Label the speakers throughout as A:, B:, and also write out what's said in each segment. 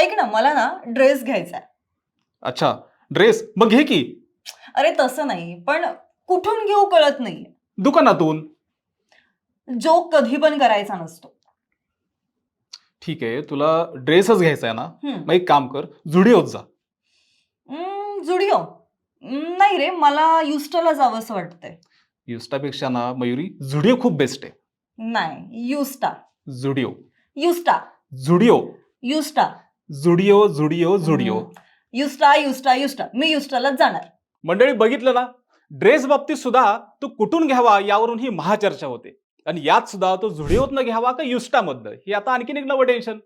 A: ऐक ना मला ना ड्रेस घ्यायचा आहे.
B: अच्छा ड्रेस मग घे की?
A: अरे तसं नाही पण कुठून घेऊ कळत नाही
B: दुकानातून?
A: जोक कधी पण करायचा नसतो.
B: ठीक आहे तुला ड्रेसच घ्यायचा आहे ना?
A: हम्म.
B: मग एक काम कर जुडिओत जा.
A: हम्म, जुडिओ? हम्म, नाही रे मला युस्टला जावंसं वाटतंय.
B: युस्टापेक्षा ना मयुरी जुडिओ खूप बेस्ट आहे.
A: नाही युस्टा.
B: जुडिओ.
A: युस्टा.
B: जुडिओ.
A: युस्टा.
B: जुडिओ जुडिओ जुडिओ.
A: हम्म. युस्टा युस्टा युस्टा. मी युस्टालाच जाणार.
B: मंडळी बघितलं ना? ड्रेस बाबतीत सुद्धा तो कुठून घ्यावा यावरून ही महाचर्चा होते. आणि यात सुद्धा तो झुडिओतनं घ्यावा का युस्टामधनं? हे आता आणखीन एक नवं टेन्शन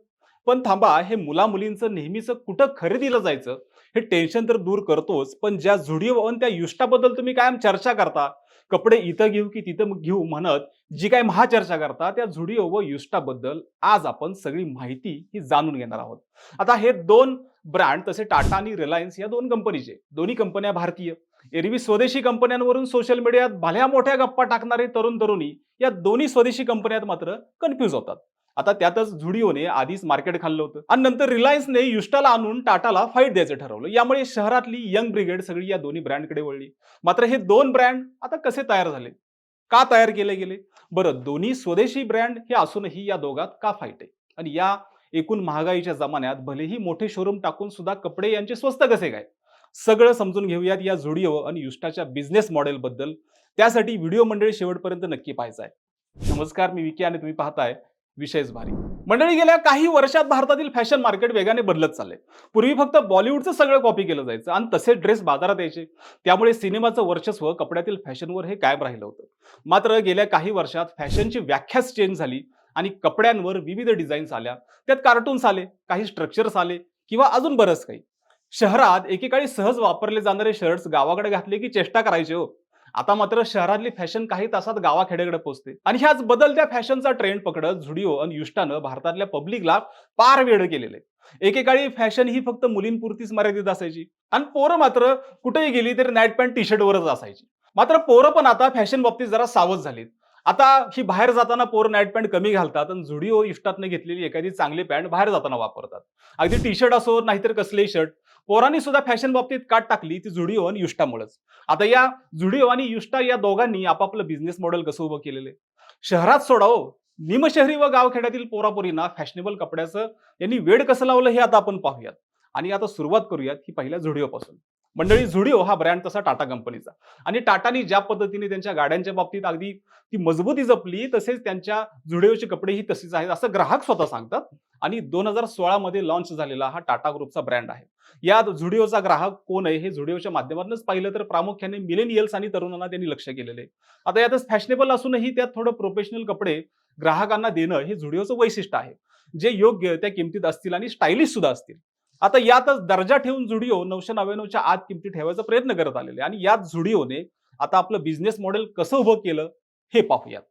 B: पण थांबा हे मुला मुलींचं नेहमीच कुठं खरेदीला जायचं? हे टेन्शन तर दूर करतोच पण ज्या झुडिओ आणि त्या युस्टाबद्दल तुम्ही कायम चर्चा करता कपडे इथं घेऊ की तिथं घेऊ म्हणत जी काय महाचर्चा करता त्या झुडिओ व युस्टाबद्दल आज आपण सगळी माहिती ही जाणून घेणार आहोत. आता हे दोन ब्रँड तसे टाटा आणि रिलायन्स या दोन कंपनीचे दोन्ही कंपन्या भारतीय. एरवी स्वदेशी कंपन्यांवरून सोशल मीडियात भल्या मोठ्या गप्पा टाकणारे तरुण तरुणी या दोन्ही स्वदेशी कंपन्यात मात्र कन्फ्यूज होतात. आता त्यातच झुडिओने आधीच मार्केट खाल्लं होतं. आणि नंतर रिलायन्सने युस्टाला आणून टाटाला फाईट द्यायचं ठरवलं. यामुळे शहरातली यंग ब्रिगेड सगळी या दोन्ही ब्रँडकडे वळली. मात्र हे दोन ब्रँड आता कसे तयार झाले? का तयार केले गेले? बरं दोन्ही स्वदेशी ब्रँड हे असूनही या दोघात का फाईट आहे? आणि या एकूण महागाईच्या जमान्यात भलेही मोठे शोरूम टाकून सुद्धा कपडे यांचे स्वस्त कसे काय? सगळं समजून घेऊयात या झुडिओ आणि युस्टाच्या बिझनेस मॉडेलबद्दल त्यासाठी व्हिडिओ मंडळी शेवटपर्यंत नक्की पाहायचा आहे. नमस्कार मी विकी आणि तुम्ही पाहताय विशेष भारी. मंडळी गेल्या काही वर्षात भारतातील फॅशन मार्केट वेगाने बदलत चाललंय. पूर्वी फक्त बॉलिवूडचं सगळं कॉपी केलं जायचं आणि तसे ड्रेस बाजारात यायचे. त्यामुळे सिनेमाचं वर्चस्व कपड्यातील फॅशनवर हे कायम राहिलं होतं. मात्र गेल्या काही वर्षात फॅशनची व्याख्याच चेंज झाली आणि कपड्यांवर विविध डिझाईन्स आल्या. त्यात कार्टून्स आले काही स्ट्रक्चर्स आले किंवा अजून बरंच काही. शहरात एकेकाळी सहज वापरले जाणारे शर्ट्स गावाकडे घातले की चेष्टा करायचे हो. आता मात्र शहरातली फॅशन काही तासात गावाखेड्याकडे पोहोचते. आणि ह्याच बदलत्या फॅशनचा ट्रेंड पकडत झुडिओ आणि युष्टानं भारतातल्या पब्लिकला पार वेळ केलेले. एकेकाळी फॅशन ही फक्त मुलींपुरतीच मर्यादित असायची. आणि पोरं मात्र कुठेही गेली तरी नाईट पॅन्ट टी शर्टवरच असायची. मात्र पोरं पण आता फॅशन बाबतीत जरा सावध झालीत. आता ही बाहेर जाताना पोरं नाईट पॅन्ट कमी घालतात आणि झुडिओ इष्टातनं घेतलेली एखादी चांगली पॅन्ट बाहेर जाताना वापरतात. अगदी टी शर्ट असो नाहीतर कसलेही शर्ट पोरांनी सुद्धा फॅशन बाबतीत काट टाकली ती झुडिओ आणि युष्टामुळेच. आता या झुडिओ हो आणि युष्टा या दोघांनी आपापलं बिझनेस मॉडेल कसं उभं केलेलं आहे? शहरात सोडावं हो. निमशहरी व गावखेड्यातील पोरापोरींना फॅशनेबल कपड्याचं यांनी वेळ कसं लावलं हे आता आपण पाहूयात. आणि आता सुरुवात करूयात ही पहिल्या झुडिओपासून मंडळी झुडिओ हा ब्रँड तसा टाटा कंपनीचा आणि टाटानी ज्या पद्धतीने त्यांच्या गाड्यांच्या बाबतीत अगदी ती मजबूती जपली तसेच त्यांच्या झुडिओचे कपडेही तसेच आहेत असं ग्राहक स्वतः सांगतात. आणि दोन हजार सोळा मध्ये लॉन्च झालेला हा टाटा ग्रुपचा ब्रँड आहे. यात झुडिओचा ग्राहक कोण आहे हे झुडिओच्या माध्यमातूनच पाहिलं तर प्रामुख्याने मिलेनियल्स आणि तरुणांना त्यांनी लक्ष केलेलं आहे. आता यातच फॅशनेबल असूनही त्यात थोडं प्रोफेशनल कपडे ग्राहकांना देणं हे झुडिओचं वैशिष्ट्य आहे. जे योग्य त्या किमतीत असतील आणि स्टायलिश सुद्धा असतील. आता यातच दर्जा ठेवून झुडिओ नऊशे नव्याण्णवच्या आत किमती ठेवायचा प्रयत्न करत आलेले आणि यात झुडिओने आता आपलं बिझनेस मॉडेल कसं उभं केलं हे पाहूयात.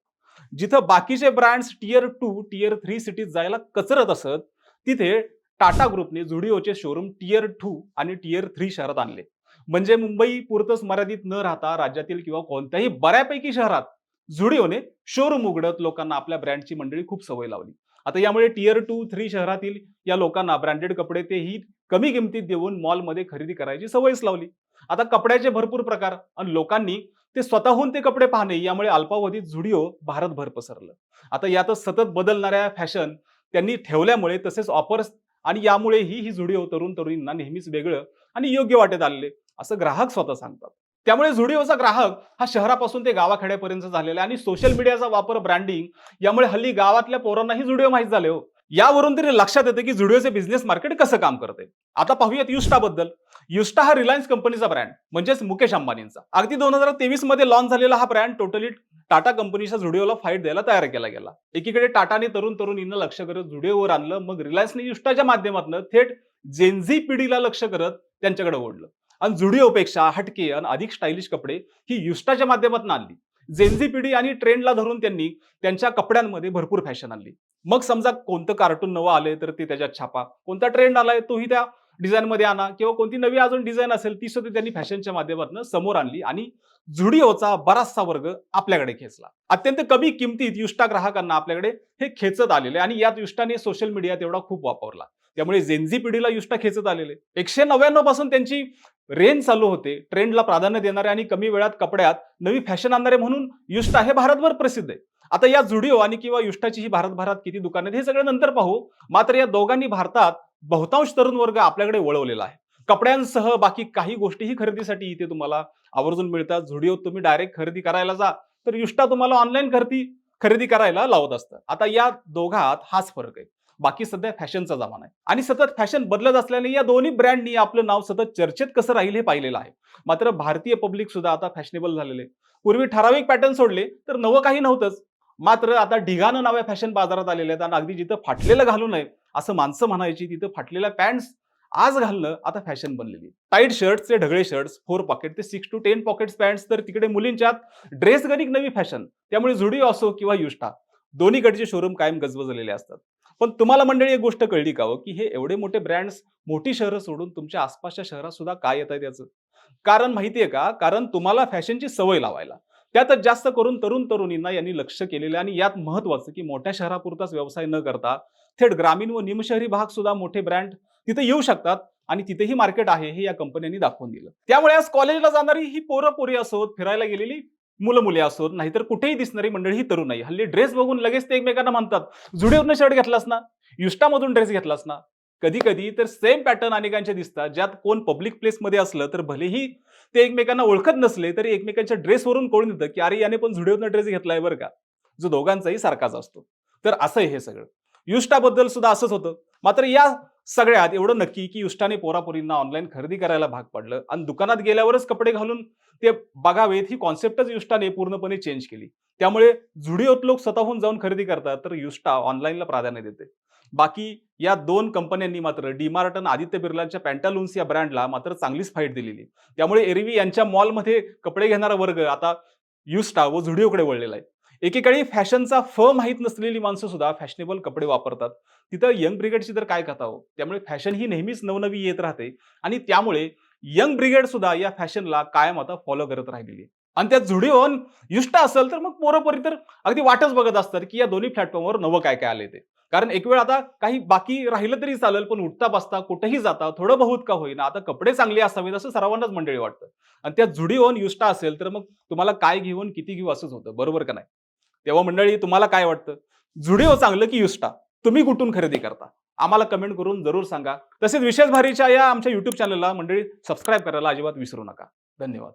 B: जिथं बाकीचे brands tier two tier three cities जायला कचरत असत तिथे टाटा ग्रुपने झुडिओचे शोरूम टियर टू आणि टियर थ्री शहरात आणले. म्हणजे मुंबई पुरतच मर्यादित न राहता राज्यातील किंवा कोणत्याही बऱ्यापैकी शहरात झुडिओने शोरूम उघडत लोकांना आपल्या ब्रँडची मंडळी खूप सवय लावली. आता यामुळे टियर टू थ्री शहरातील या लोकांना ब्रँडेड कपडे तेही कमी किमतीत देऊन मॉलमध्ये खरेदी करायची सवयच लावली. आता कपड्याचे भरपूर प्रकार आणि लोकांनी ते स्वतःहून ते कपडे पाहणे यामुळे अल्पावधीत झुडिओ भारतभर पसरलं. आता यातच सतत बदलणाऱ्या फॅशन त्यांनी ठेवल्यामुळे तसेच ऑफर्स आणि यामुळेही ही झुडिओ तरुण तरुणींना नेहमीच वेगळं आणि योग्य वाटत आलेले असं ग्राहक स्वतः सांगतात. त्यामुळे झुडिओचा ग्राहक हा शहरापासून ते गावाखेड्यापर्यंत झालेला आहे. आणि सोशल मीडियाचा वापर ब्रँडिंग यामुळे हल्ली गावातल्या पोरांनाही झुडिओ माहीत झाले हो. यावरून तरी लक्षात येतं की झुडिओचे बिझनेस मार्केट कसं काम करते आता पाहूयात युस्टाबद्दल युस्टा हा रिलायन्स कंपनीचा ब्रँड म्हणजेच मुकेश अंबानींचा. अगदी दोन हजार तेवीसमध्ये लॉन्च झालेला हा ब्रँड टोटली टाटा कंपनीच्या झुडिओला फाईट द्यायला तयार केला गेला. एकीकडे टाटाने तरुण तरुणींना लक्ष करत झुडिओवर आणलं मग रिलायन्सने युस्टाच्या माध्यमातून थेट जेनझी पिढीला लक्ष करत त्यांच्याकडे ओढलं. आणि अपेक्षा हटके आणि अधिक स्टायलिश कपडे ही युस्टाच्या माध्यमातून आणली. जेनझी पिढी आणि ट्रेंडला धरून त्यांनी त्यांच्या कपड्यांमध्ये भरपूर फॅशन आणली. मग समजा कोणतं कार्टून नवं आले तर ते त्याच्यात छापा. कोणता ट्रेंड आलाय तोही त्या डिझाईन मध्ये आणा किंवा कोणती नवी अजून डिझाईन असेल ती सुद्धा त्यांनी फॅशनच्या माध्यमातून समोर आणली आणि झुडिओचा बराचसा वर्ग आपल्याकडे खेचला. अत्यंत कमी किमतीत युष्टा ग्राहकांना आपल्याकडे हे खेचत आलेले आणि यात युष्टाने सोशल मीडिया तेवढा खूप वापरला. त्यामुळे जेन्झी पिढीला युष्टा खेचत आलेले. एकशे नव्याण्णवपासून त्यांची रेंज चालू होते ट्रेंडला प्राधान्य देणारे आणि कमी वेळात कपड्यात नवी फॅशन आणणारे म्हणून युष्टा हे भारतभर प्रसिद्ध आहे. आता या जुडिओ आणि किंवा युष्टाची ही भारतभरात किती दुकान आहेत हे सगळं नंतर पाहू. मात्र या दोघांनी भारतात बहुतांश तरुण वर्ग आपल्याकडे वळवलेला आहे. कपड्यांसह बाकी काही गोष्टीही खरेदीसाठी इथे तुम्हाला आवर्जून मिळतात. झुडिओ तुम्ही डायरेक्ट खरेदी करायला जा तर युष्टा तुम्हाला ऑनलाईन खरेदी खरेदी करायला लावत असतं आता या दोघात हाच फरक आहे. बाकी सध्या फॅशनचा जमाना आहे. आणि सतत फॅशन बदलत असल्याने या दोन्ही ब्रँडनी आपलं नाव सतत चर्चेत कसं राहील हे पाहिलेलं आहे. मात्र भारतीय पब्लिक सुद्धा आता फॅशनेबल झालेले. पूर्वी ठराविक पॅटर्न सोडले तर नवं काही नव्हतंच. मात्र आता ढिगानं नव्या फॅशन बाजारात आलेल्या आहेत आणि अगदी जिथं फाटलेलं घालू नये असं माणसं म्हणायची तिथं फाटलेल्या पॅन्ट्स आज घालणं आता फॅशन बनलेली टाईट शर्ट्सचे ढगळे शर्ट्स फोर पॉकेट ते six to ten pockets pants तर तिकडे मुलींच्यात ड्रेस गणिक नवी फॅशन त्यामुळे जुडी असो किंवा युष्टा दोन्हीकडचे शोरूम कायम गजबजलेले असतात. पण तुम्हाला मंडळी एक गोष्ट कळली का हो? की हे एवढे मोठे ब्रँड्स मोठी शहरं सोडून तुमच्या आसपासच्या शहरात सुद्धा काय येत आहे याचं कारण माहितीये का? कारण तुम्हाला फॅशनची सवय लावायला. त्यातच जास्त करून तरुण तरुणींना यांनी लक्ष केलेलं आणि यात महत्वाचं की मोठ्या शहरापुरताच व्यवसाय न करता थेट ग्रामीण व निमशहरी भाग सुद्धा मोठे ब्रँड तिथे येऊ शकतात आणि तिथेही मार्केट आहे हे या कंपन्यांनी दाखवून दिलं. त्यामुळे आज कॉलेजला जाणारी ही पोरं पोरी असोत फिरायला गेलेली. मुलं मुली असोत नाहीतर कुठेही दिसणारी मंडळी ही तरुण नाही हल्ली ड्रेस बघून लगेच ते एकमेकांना म्हणतात जुडिओरनं शर्ट घेतलास ना युष्टामधून ड्रेस घेतलास ना कधी कधी तर सेम पॅटर्न अनेकांचे दिसतात ज्यात कोण पब्लिक प्लेसमध्ये असलं तर भलेही ते एकमेकांना ओळखत नसले तरी एकमेकांच्या ड्रेसवरून कळून येतं की अरे याने पण झुडिओतनं ड्रेस घेतलाय बरं का. जो दोघांचाही सारखाच असतो. तर असं हे सगळं. युष्टाबद्दल सुद्धा असंच होतं. मात्र या सगळ्यात एवढं नक्की की युष्टाने पोरापोरींना ऑनलाईन खरेदी करायला भाग पडलं आणि दुकानात गेल्यावरच कपडे घालून ते बघावेत ही कॉन्सेप्टच युष्टाने पूर्णपणे चेंज केली. त्यामुळे झुडिओत लोक स्वतःहून जाऊन खरेदी करतात तर युष्टा ऑनलाईनला प्राधान्य देते. बाकी या दोन कंपन्यांनी मात्र डीमार्ट आणि आदित्य बिर्लांच्या पॅन्टालून्स या ब्रँडला मात्र चांगलीच फाईट दिलेली. त्यामुळे एरवी यांच्या मॉलमध्ये कपडे घेणारा वर्ग आता युस्टा व झुडिओकडे वळलेला आहे. एकेकाळी फॅशनचा फ माहीत नसलेली माणसं सुद्धा फॅशनेबल कपडे वापरतात. तिथं यंग ब्रिगेडची तर काय कथा हो? त्यामुळे फॅशन ही नेहमीच नवनवी येत राहते आणि त्यामुळे यंग ब्रिगेड सुद्धा या फॅशनला कायम आता फॉलो करत राहिलेली आहे. आणि त्यात झुडिओ युष्ट असेल तर मग पोरोपोरी तर अगदी वाटच बघत असतात की या दोन्ही प्लॅटफॉर्मवर नवं काय काय आले ते. कारण एक वेळ आता काही बाकी राहिलं तरी चालेल पण उठता बसता कुठेही जाता थोडं बहुत का होईना आता कपडे चांगले असावेत असं सर्वांनाच मंडळी वाटतं. आणि त्यात जुडिओ युष्टा असेल तर मग तुम्हाला काय घेऊन किती घेऊ असंच होतं. बरोबर का नाही? तेव्हा मंडळी तुम्हाला काय वाटतं? जुडिओ चांगलं की युष्टा तुम्ही कुठून खरेदी करता? आम्हाला कमेंट करून जरूर सांगा. तसेच विशेष भारीच्या या आमच्या युट्यूब चॅनलला मंडळी सबस्क्राईब करायला अजिबात विसरू नका. धन्यवाद.